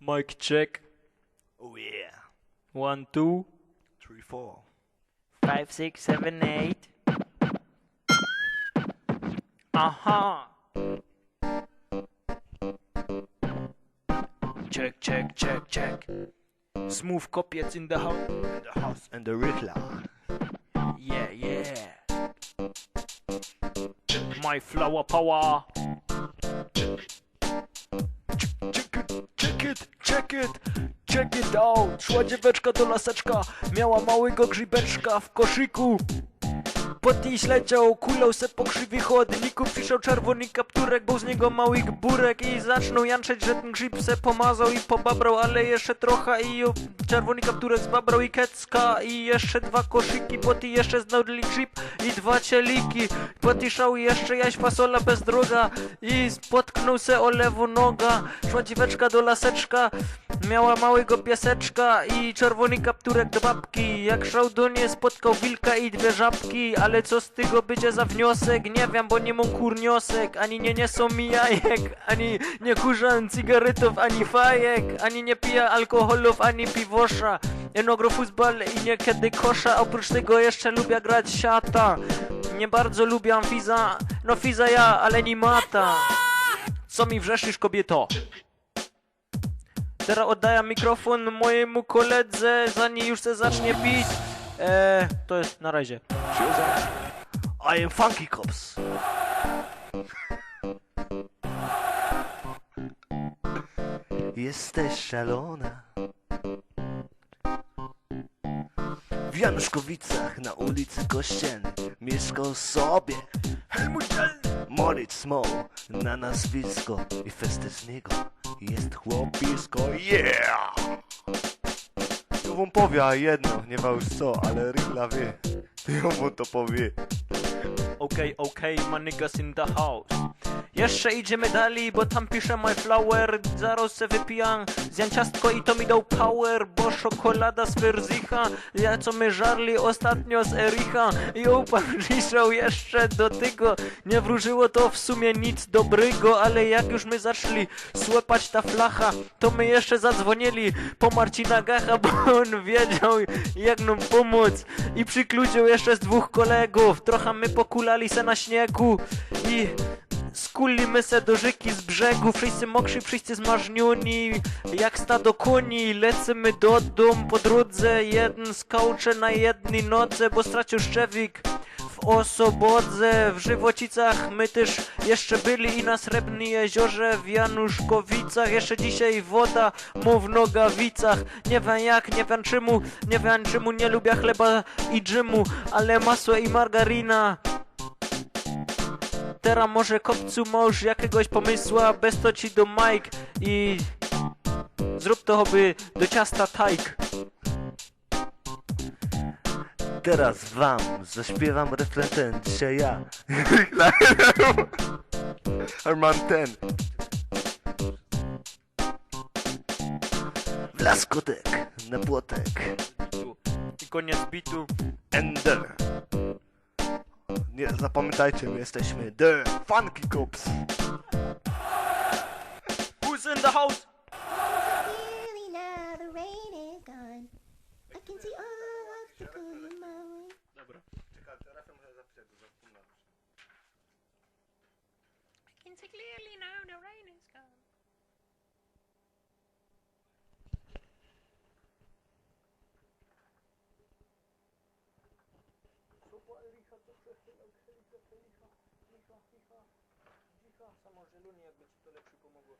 Mic check. Oh yeah. One, two, Three, four. five, six, seven, eight. Aha! Check, check, check, check. Smooth kopiec in the house. And the house and the Rickla. Yeah, yeah. My flower power. Check it, check it, out. Szła dzieweczka do laseczka, miała małego grzybeczka w koszyku. Potis leciał, kulał se po krzywych chodniku Przyszedł czerwony kapturek, był z niego mały burek I zaczął janczeć, że ten grzyb se pomazał i pobabrał Ale jeszcze trochę i czerwony kapturek zbabrał i kecka I jeszcze dwa koszyki, poty jeszcze znaleźli grzyb i dwa cieliki. Potiszał jeszcze jaś fasola bez droga I spotknął se o lewo noga Szła dzieweczka do laseczka Miała małego pieseczka i czerwony kapturek do babki. Jak szał do niej spotkał wilka i dwie żabki. Ale co z tego będzie za wniosek? Nie wiem, bo nie mam kurniosek. Ani nie niosą mi jajek Ani nie kurzam cygaretów, ani fajek. Ani nie piję alkoholów, ani piwosza. Jeno gro futbal i niekiedy kosza. Oprócz tego jeszcze lubię grać siata. Nie bardzo lubię fiza. No fiza ja, ale nie mata. Co mi wrzeszysz kobieto? Teraz oddaję mikrofon mojemu koledze, zanim już se zacznie pić. Eee, to jest na razie. I am Funky Cops. Jesteś szalona. W Januszkowicach na ulicy Kościelnej mieszkał sobie Helmut Jelny. Moritz Smoł na nazwisko i festy z niego jest chłopisko, yeah! Ja wam powie jedno, nie ma już co, ale Rilla wie. Ja mu to powie. Okej, okej, my niggas in the house. Jeszcze idziemy dalej, bo tam pisze my flower. Zaraz se wypijam zjem ciastko i to mi dał power Bo czekolada z Ferzicha Ja co my żarli ostatnio z Ericha. I upan liszał jeszcze do tego. Nie wróżyło to w sumie nic dobrego Ale jak już my zaczęli słepać ta flacha To my jeszcze zadzwonili po Marcina Gacha Bo on wiedział jak nam pomóc. I przykludził jeszcze z dwóch kolegów. Trochę my pokulali se na śniegu I Skulimy se do rzeki z brzegu, wszyscy mokrzy, wszyscy zmarzniuni, jak stado koni, lecimy do domu po drodze, jeden skaucze na jednej nodze, bo stracił szczewik w Osobodze, w Żywocicach my też jeszcze byli i na Srebrnym Jeziorze, w Januszkowicach, jeszcze dzisiaj woda mu w Nogawicach, nie wiem jak, nie wiem czemu, nie wiem czemu nie lubię chleba i dżemu, ale masło i margarina Teraz może kopcu masz jakiegoś pomysła, bez to ci do Mike i zrób to choby do ciasta tajk. Teraz wam zaśpiewam refren ten, dzisiaj ja. Arman ten. W laskotek, na płotek. I koniec bitu. Ender. Nie, zapamiętajcie, my jesteśmy The Funky Cops. Who's in the house? Clearly now the rain is gone. I can see all of the good in my clearly now the rain is gone. Samo zieloni jakby ci to lepszy pomogło.